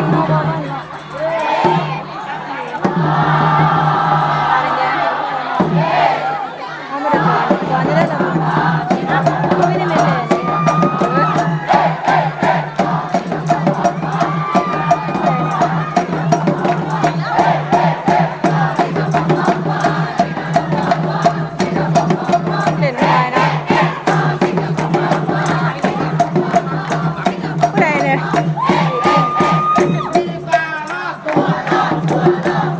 สวั Guaraná.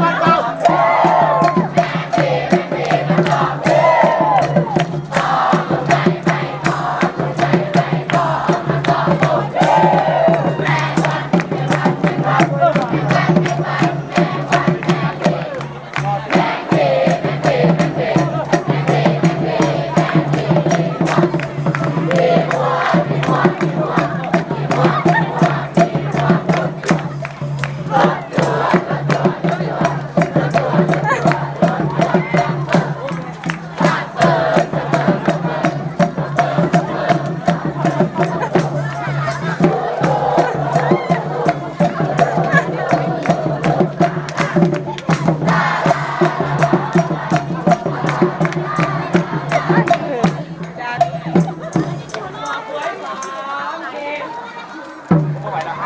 Bye. จัดหัวหน่อหัวหอมเก็บไม่ไหวแล้ว